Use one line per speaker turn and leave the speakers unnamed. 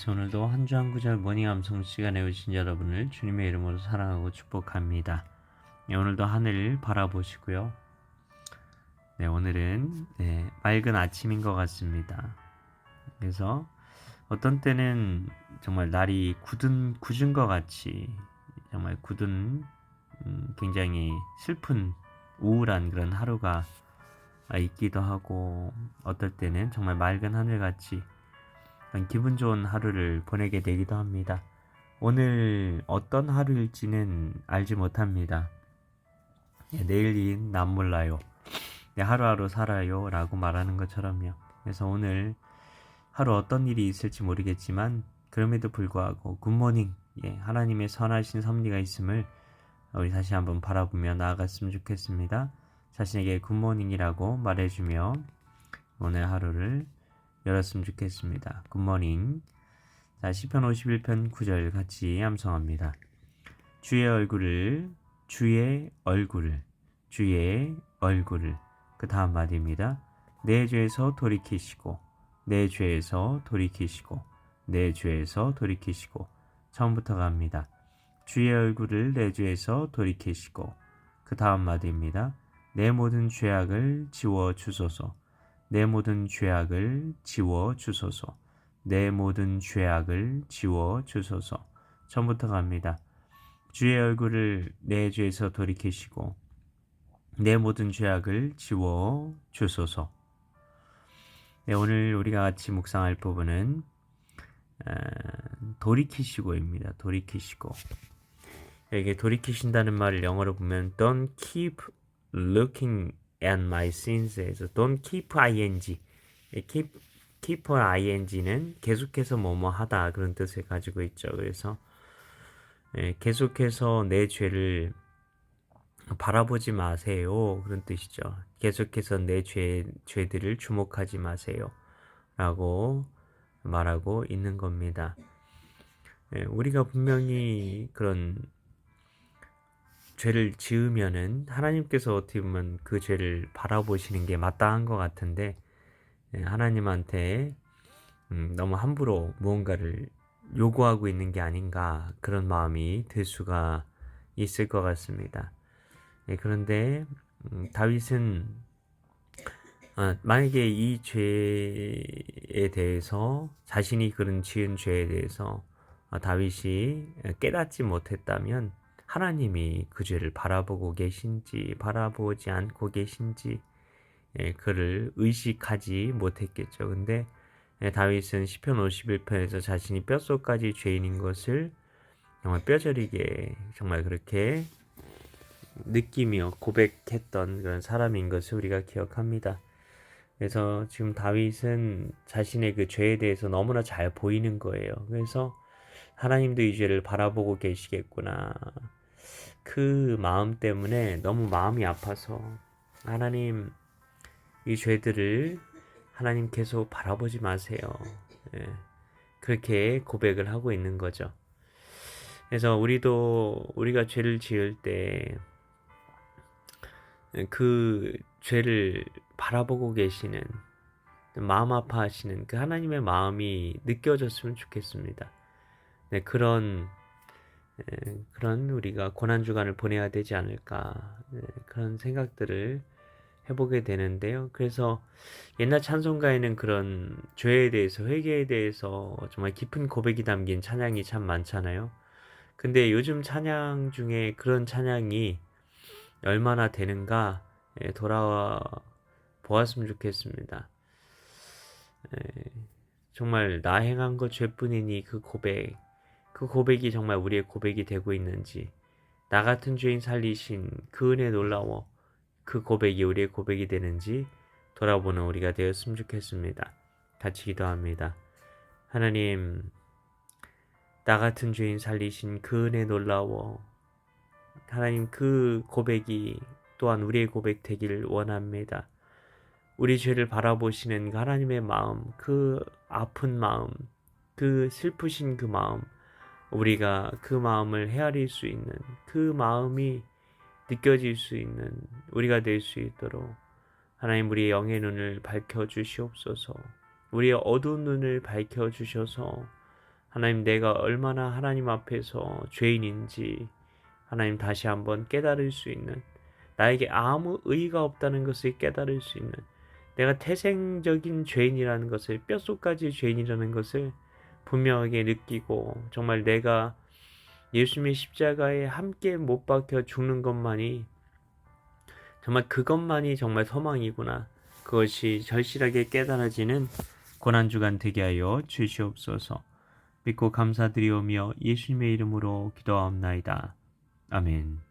안녕하세요. 오늘도 한 주 한 구절 모닝 암송 시간에 오신 여러분을 주님의 이름으로 사랑하고 축복합니다. 네, 오늘도 하늘 바라보시고요. 네, 오늘은 네, 맑은 아침인 것 같습니다. 그래서 어떤 때는 정말 날이 굳은 굳은 것 같이 정말 굳은 음, 굉장히 슬픈 우울한 그런 하루가 있기도 하고 어떨 때는 정말 맑은 하늘 같이 기분 좋은 하루를 보내게 되기도 합니다. 오늘 어떤 하루일지는 알지 못합니다. 네, 내일인 난 몰라요. 네, 하루하루 살아요. 라고 말하는 것처럼요. 그래서 오늘 하루 어떤 일이 있을지 모르겠지만, 그럼에도 불구하고, 굿모닝. 예, 하나님의 선하신 섭리가 있음을 우리 다시 한번 바라보며 나아갔으면 좋겠습니다. 자신에게 굿모닝이라고 말해주며 오늘 하루를 열었으면 좋겠습니다. 굿모닝. 자, 시편 51편 9절 같이 암송합니다. 주의 얼굴을 주의 얼굴을 주의 얼굴을 그 다음 마디입니다. 내 죄에서 돌이키시고 내 죄에서 돌이키시고 내 죄에서 돌이키시고 처음부터 갑니다. 주의 얼굴을 내 죄에서 돌이키시고 그 다음 마디입니다. 내 모든 죄악을 지워 주소서. 내 모든 죄악을 지워 주소서. 내 모든 죄악을 지워 주소서. 처음부터 갑니다. 주의 얼굴을 내 죄에서 돌이키시고 내 모든 죄악을 지워 주소서. 네, 오늘 우리가 같이 묵상할 부분은 돌이키시고입니다. 돌이키시고. 이게 돌이키신다는 말을 영어로 보면 don't keep looking at my sins에서 don't keep ing keep keep ing는 계속해서 뭐뭐 하다 그런 뜻을 가지고 있죠. 그래서 예, 계속해서 내 죄를 바라보지 마세요. 그런 뜻이죠. 계속해서 내 죄, 죄들을 주목하지 마세요. 라고 말하고 있는 겁니다. 예, 우리가 분명히 그런 죄를 지으면은 하나님께서 어떻게 보면 그 죄를 바라보시는 게 마땅한 것 같은데 예, 하나님한테 음, 너무 함부로 무언가를 요구하고 있는 게 아닌가 그런 마음이 들 수가 있을 것 같습니다. 예, 그런데 음, 다윗은 어, 만약에 이 죄에 대해서 자신이 그런 지은 죄에 대해서 어, 다윗이 깨닫지 못했다면 하나님이 그 죄를 바라보고 계신지 바라보지 않고 계신지 예, 그를 의식하지 못했겠죠. 근데 예, 다윗은 시편 51편에서 자신이 뼛속까지 죄인인 것을 정말 뼈저리게 정말 그렇게 느끼며 고백했던 그런 사람인 것을 우리가 기억합니다. 그래서 지금 다윗은 자신의 그 죄에 대해서 너무나 잘 보이는 거예요. 그래서 하나님도 이 죄를 바라보고 계시겠구나. 그 마음 때문에 너무 마음이 아파서 하나님 이 죄들을 하나님 계속 바라보지 마세요. 예, 그렇게 고백을 하고 있는 거죠. 그래서 우리도 우리가 죄를 지을 때 그 죄를 바라보고 계시는 마음 아파하시는 그 하나님의 마음이 느껴졌으면 좋겠습니다. 네, 그런 예, 그런 우리가 고난 주간을 보내야 되지 않을까 예, 그런 생각들을 해보게 되는데요. 그래서 옛날 찬송가에는 그런 죄에 대해서 회개에 대해서 정말 깊은 고백이 담긴 찬양이 참 많잖아요. 근데 요즘 찬양 중에 그런 찬양이 얼마나 되는가 예, 돌아와 보았으면 좋겠습니다. 정말 나 행한 것 죄뿐이니 그 고백 그 고백이 정말 우리의 고백이 되고 있는지, 나 같은 죄인 살리신 그 은혜 놀라워 그 고백이 우리의 고백이 되는지 돌아보는 우리가 되었으면 좋겠습니다. 같이 기도합니다. 하나님, 나 같은 죄인 살리신 그 은혜 놀라워 하나님 그 고백이 또한 우리의 고백 되기를 원합니다. 우리 죄를 바라보시는 그 하나님의 마음, 그 아픈 마음, 그 슬프신 그 마음, 우리가 그 마음을 헤아릴 수 있는 그 마음이 느껴질 수 있는 우리가 될 수 있도록 하나님 우리의 영의 눈을 밝혀 주시옵소서. 우리의 어두운 눈을 밝혀 주셔서 하나님 내가 얼마나 하나님 앞에서 죄인인지 하나님 다시 한번 깨달을 수 있는 나에게 아무 의의가 없다는 것을 깨달을 수 있는 내가 태생적인 죄인이라는 것을 뼛속까지 죄인이라는 것을 분명하게 느끼고 정말 내가 예수님의 십자가에 함께 못 박혀 죽는 것만이 정말 그것만이 정말 소망이구나. 그것이 절실하게 깨달아지는 고난주간 되게 하여 주시옵소서. 믿고 감사드리오며 예수님의 이름으로 기도하옵나이다. 아멘.